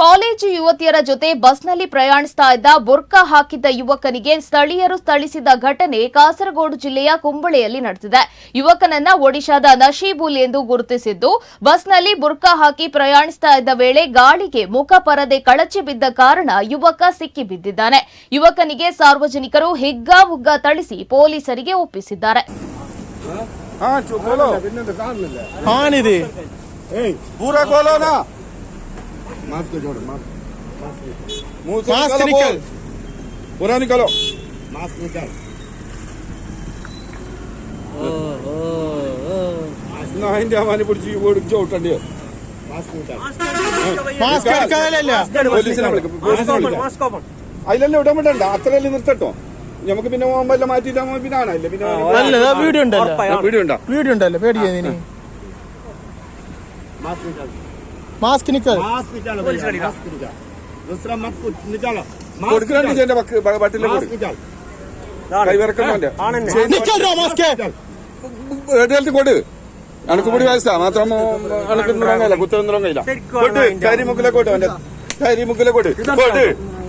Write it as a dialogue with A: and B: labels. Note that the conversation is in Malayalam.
A: ಕಾಲೇಜು ಯುವತಿಯರ ಜೊತೆ ಬಸ್ನಲ್ಲಿ ಪ್ರಯಾಣಿಸ್ತಾ ಇದ್ದ ಬುರ್ಕಾ ಹಾಕಿದ್ದ ಯುವಕನಿಗೆ ಸ್ಥಳೀಯರು ಸ್ಥಳಿಸಿದ ಘಟನೆ ಕಾಸರಗೋಡು ಜಿಲ್ಲೆಯ ಕುಂಬಳೆಯಲ್ಲಿ ನಡೆದಿದೆ. ಯುವಕನನ್ನ ಒಡಿಶಾದ ನಶೀಬುಲ್ ಎಂದು ಗುರುತಿಸಿದ್ದು ಬಸ್ನಲ್ಲಿ ಬುರ್ಕಾ ಹಾಕಿ ಪ್ರಯಾಣಿಸ್ತಾ ಇದ್ದ ವೇಳೆ ಗಾಳಿಗೆ ಮುಖ ಪರದೆ ಕಳಚಿ ಬಿದ್ದ ಕಾರಣ ಯುವಕ ಸಿಕ್ಕಿ ಬಿದ್ದಿದ್ದಾನೆ ಯುವಕನಿಗೆ ಸಾರ್ವಜನಿಕರು ಹಿಗ್ಗಾಮುಗ್ಗಾ ಥಳಿಸಿ ಪೊಲೀಸರಿಗೆ ಒಪ್ಪಿಸಿದ್ದಾರೆ.
B: मास्क जोड़ो मास्क
C: मुंह से
D: मास्क
C: निकालो
D: निकाल।
C: बोल। पूरा निकालो
B: मास्क निकाल
C: ना हिंदी हमारी पुढची ओढ चौटंडी
B: मास्क निकाल
D: മാസ്ക് എടുക്കാനല്ല
C: പോലീസിനെ വിളിക്കും പോലീസിനെ വിളിക്കാം അതിലല്ലേ ഇടാൻ വേണ്ട അത്രയല്ലേ നിർത്തട്ടോ നമുക്ക് പിന്നെ പോകുമ്പോ മാറ്റിയിട്ട് നമ്മൾ പിന്നെ ആണല്ലേ പിന്നെ
D: അല്ല വീഡിയോ ഉണ്ടല്ലോ
C: വീഡിയോ ഉണ്ടാ
D: വീഡിയോ ഉണ്ടല്ലോ പേടിക്കാൻ ഇനി
B: मास्क निकाल
D: മാസ്ക് നിക്കൽ
B: मास्क निकालो भैया, मास्क निकाल दूसरा मत कुछ निकालो मास्क
C: കൊടുക്കുന്നുണ്ട്
B: निकाल,
C: എന്റെ ബട്ടിലെ
B: मास्क निकाल
C: കൈവിറക്കുന്നുണ്ട്
D: നിക്കൽ മാസ്ക്
C: എടുത്ത് കൊടു അനക്ക് കൂടി വയസ്സാ മാത്രം അനക്ക് നിറങ്ങയില്ല കുത്തൊന്നും നിറങ്ങയില്ല കൊട്ട് കരിമുക്കിലെ കൊട്ട് അവന്റെ കരിമുക്കിലെ കൊട്ട് കൊട്ട്